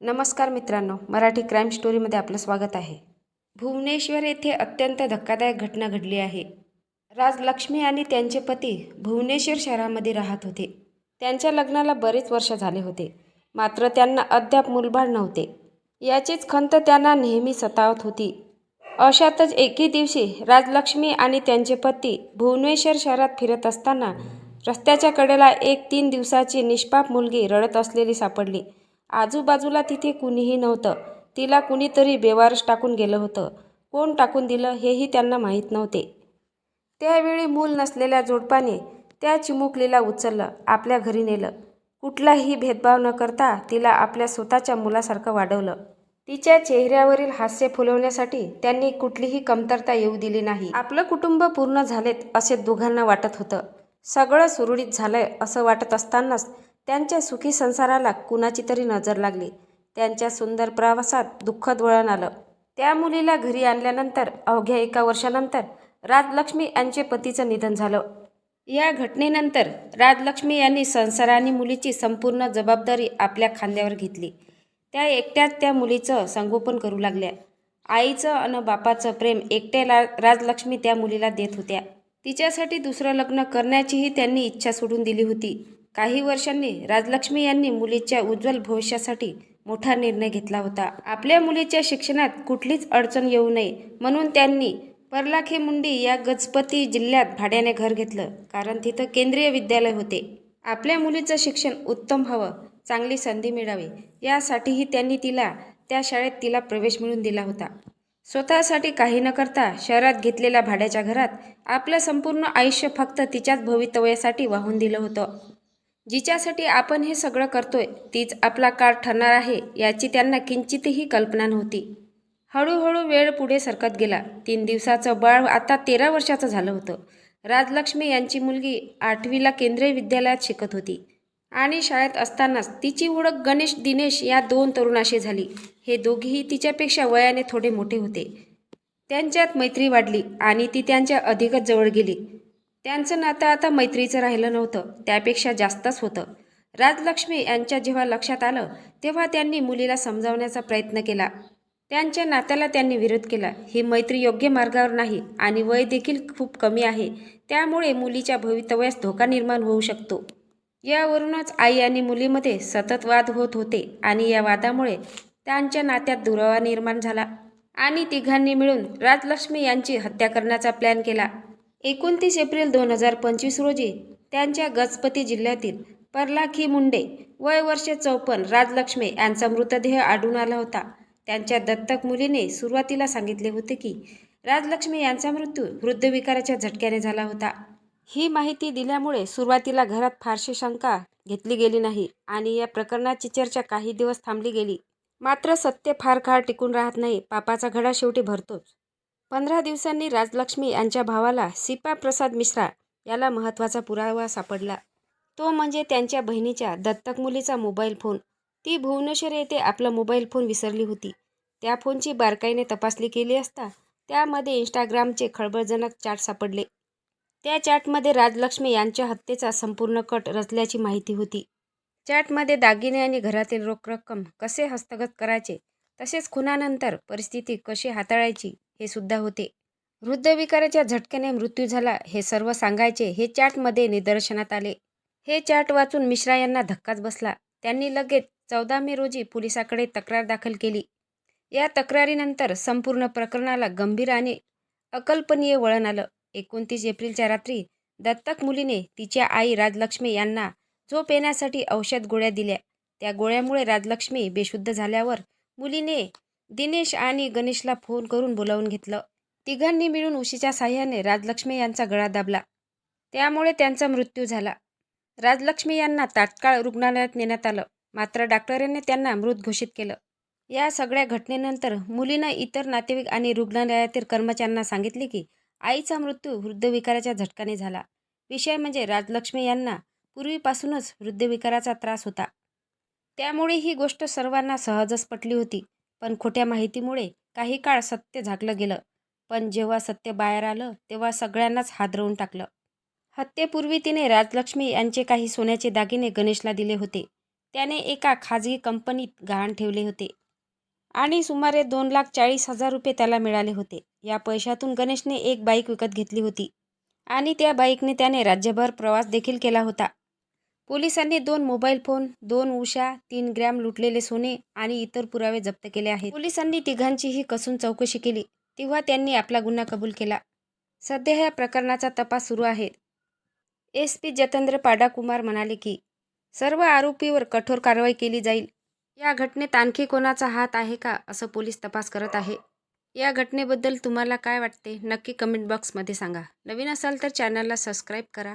नमस्कार मित्रांनो मराठी क्राईम स्टोरीमध्ये आपलं स्वागत आहे. भुवनेश्वर येथे अत्यंत धक्कादायक घटना घडली आहे. राजलक्ष्मी आणि त्यांचे पती भुवनेश्वर शहरामध्ये राहत होते. त्यांच्या लग्नाला बरेच वर्ष झाले होते. मात्र त्यांना अद्याप मूलबाळ नव्हते. याचीच खंत त्यांना नेहमी सतावत होती. अशातच एके दिवशी राजलक्ष्मी आणि त्यांचे पती भुवनेश्वर शहरात फिरत असताना रस्त्याच्या कडेला एक तीन दिवसाची निष्पाप मुलगी रडत असलेली सापडली. आजूबाजूला तिथे कुणीही नव्हतं. तिला कुणीतरी बेवारस टाकून गेलं होतं. कोण टाकून दिलं हेही त्यांना माहीत नव्हते. त्यावेळी मूल नसलेल्या जोडपाने त्या चिमुकलीला उचललं आपल्या घरी नेलं. कुठलाही भेदभाव न करता तिला आपल्या स्वतःच्या मुलासारखं वाढवलं. तिच्या चेहऱ्यावरील हास्य फुलवण्यासाठी त्यांनी कुठलीही कमतरता येऊ दिली नाही. आपलं कुटुंब पूर्ण झालेत असे दोघांना वाटत होतं. सगळं सुरळीत झालंय असं वाटत असतानाच त्यांच्या सुखी संसाराला कुणाची तरी नजर लागली. त्यांच्या सुंदर प्रवासात दुःखद वळण आलं. त्या मुलीला घरी आणल्यानंतर अवघ्या एका वर्षानंतर राजलक्ष्मी यांचे पतीचं निधन झालं. या घटनेनंतर राजलक्ष्मी यांनी संसार आणि मुलीची संपूर्ण जबाबदारी आपल्या खांद्यावर घेतली. त्या एकट्याच त्या मुलीचं संगोपन करू लागल्या. आईचं आणि बापाचं प्रेम एकट्याला राजलक्ष्मी त्या मुलीला देत होत्या. तिच्यासाठी दुसरं लग्न करण्याचीही त्यांनी इच्छा सोडून दिली होती. काही वर्षांनी राजलक्ष्मी यांनी मुलीच्या उज्ज्वल भविष्यासाठी मोठा निर्णय घेतला होता. आपल्या मुलीच्या शिक्षणात कुठलीच अडचण येऊ नये म्हणून त्यांनी परलाखे मुंडी या गजपती जिल्ह्यात भाड्याने घर घेतलं कारण तिथं केंद्रीय विद्यालय होते. आपल्या मुलीचं शिक्षण उत्तम हवं चांगली संधी मिळावी यासाठीही त्यांनी तिला त्या शाळेत तिला प्रवेश मिळून दिला होता. स्वतःसाठी काही न करता शहरात घेतलेल्या भाड्याच्या घरात आपलं संपूर्ण आयुष्य फक्त तिच्याच भवितव्यासाठी वाहून दिलं होतं. जिच्यासाठी आपण हे सगळं करतोय तीच आपला काळ ठरणार आहे याची त्यांना किंचितही कल्पना नव्हती. हळूहळू वेळ पुढे सरकत गेला. तीन दिवसाचं बाळ आता तेरा वर्षाचं झालं होतं. राजलक्ष्मी यांची मुलगी आठवीला केंद्रीय विद्यालयात शिकत होती. आणि शाळेत असतानाच तिची ओळख गणेश दिनेश या दोन तरुणाशी झाली. हे दोघेही तिच्यापेक्षा वयाने थोडे मोठे होते. त्यांच्यात मैत्री वाढली आणि ती त्यांच्या अधिकच जवळ गेली. त्यांचं नातं आता मैत्रीचं राहिलं नव्हतं त्यापेक्षा जास्तच होतं. राजलक्ष्मी यांच्या जेव्हा लक्षात आलं तेव्हा त्यांनी मुलीला समजावण्याचा प्रयत्न केला. त्यांच्या नात्याला त्यांनी विरोध केला. ही मैत्री योग्य मार्गावर नाही आणि वय देखील खूप कमी आहे. त्यामुळे मुलीच्या भवितव्यास धोका निर्माण होऊ शकतो. यावरूनच आई आणि मुलीमध्ये सतत वाद होत होते आणि या वादामुळे त्यांच्या नात्यात दुरावा निर्माण झाला आणि तिघांनी मिळून राजलक्ष्मी यांची हत्या करण्याचा प्लॅन केला. एकोणतीस एप्रिल दोन हजार पंचवीस रोजी त्यांच्या गजपती जिल्ह्यातील परलाखी मुंडे वय वर्षे चौपन्न राजलक्ष्मी यांचा मृतदेह आढळून आला होता. त्यांच्या दत्तक मुलीने सुरुवातीला सांगितले होते की राजलक्ष्मी यांचा मृत्यू वृद्धविकाराच्या झटक्याने झाला होता. ही माहिती दिल्यामुळे सुरुवातीला घरात फारशी शंका घेतली गेली नाही आणि या प्रकरणाची चर्चा काही दिवस थांबली गेली. मात्र सत्य फार काळ टिकून राहत नाही. पापाचा घडा शेवटी भरतोच. पंधरा दिवसांनी राजलक्ष्मी यांच्या भावाला सिपा प्रसाद मिश्रा याला महत्त्वाचा पुरावा सापडला. तो म्हणजे त्यांच्या बहिणीच्या दत्तक मुलीचा मोबाईल फोन. ती भुवनेश्वर येथे आपला मोबाईल फोन विसरली होती. त्या फोनची बारकाईने तपासणी केली असता त्यामध्ये इंस्टाग्रामचे खळबळजनक चाट सापडले. त्या चॅटमध्ये राजलक्ष्मी यांच्या हत्येचा संपूर्ण कट रचल्याची माहिती होती. चॅटमध्ये दागिने आणि घरातील रोख रक्कम कसे हस्तगत करायचे तसेच खुनानंतर परिस्थिती कशी हाताळायची हे सुद्धा होते. वृद्धविकाराच्या झटक्याने मृत्यू झाला हे सर्व सांगायचे हे चॅटमध्ये निदर्शनात आले. हे चॅट वाचून मिश्रा यांना धक्काच बसला. त्यांनी लगेच चौदा मे रोजी पोलिसाकडे तक्रार दाखल केली. या तक्रारीनंतर संपूर्ण प्रकरणाला गंभीर आणि अकल्पनीय वळण आलं. एकोणतीस एप्रिलच्या रात्री दत्तक मुलीने तिच्या आई राजलक्ष्मी यांना झोप येण्यासाठी औषध गोळ्या दिल्या. त्या गोळ्यामुळे राजलक्ष्मी बेशुद्ध झाल्यावर मुलीने दिनेश आणि गणेशला फोन करून बोलावून घेतलं. तिघांनी मिळून उशीच्या साह्याने राजलक्ष्मी यांचा गळा दाबला. त्यामुळे त्यांचा मृत्यू झाला. राजलक्ष्मी यांना तात्काळ रुग्णालयात नेण्यात आलं. मात्र डॉक्टरांनी त्यांना मृत घोषित केलं. या सगळ्या घटनेनंतर मुलीनं इतर नातेवाईक आणि रुग्णालयातील कर्मचाऱ्यांना सांगितले की आईचा मृत्यू वृद्धविकाराच्या झटकाने झाला. विषय म्हणजे राजलक्ष्मी यांना पूर्वीपासूनच वृद्धविकाराचा त्रास होता. त्यामुळे ही गोष्ट सर्वांना सहजच पटली होती. पण खोट्या माहितीमुळे काही काळ सत्य झाकलं गेलं. पण जेव्हा सत्य बाहेर आलं तेव्हा सगळ्यांनाच हादरवून टाकलं. हत्येपूर्वी तिने राजलक्ष्मी यांचे काही सोन्याचे दागिने गणेशला दिले होते. त्याने एका खाजगी कंपनीत गहाण ठेवले होते. आणि सुमारे दोन लाख चाळीस हजार रुपये त्याला मिळाले होते. या पैशातून गणेशने एक बाईक विकत घेतली होती. आणि त्या बाईकने त्याने राज्यभर प्रवास देखील केला होता. पोलिसांनी दोन मोबाईल फोन दोन उषा तीन ग्रॅम लुटलेले सोने आणि इतर पुरावे जप्त केले आहेत. पोलिसांनी तिघांचीही कसून चौकशी केली. तेव्हा त्यांनी आपला गुन्हा कबूल केला. सध्या या प्रकरणाचा तपास सुरू आहे. एस पी जतेंद्र पाडाकुमार म्हणाले की सर्व आरोपीवर कठोर कारवाई केली जाईल. या घटनेत आणखी कोणाचा हात आहे का असं पोलीस तपास करत आहे. या घटनेबद्दल तुम्हाला काय वाटते? नक्की कमेंट बॉक्समध्ये सांगा. नवीन असाल तर चॅनलला सबस्क्राईब करा.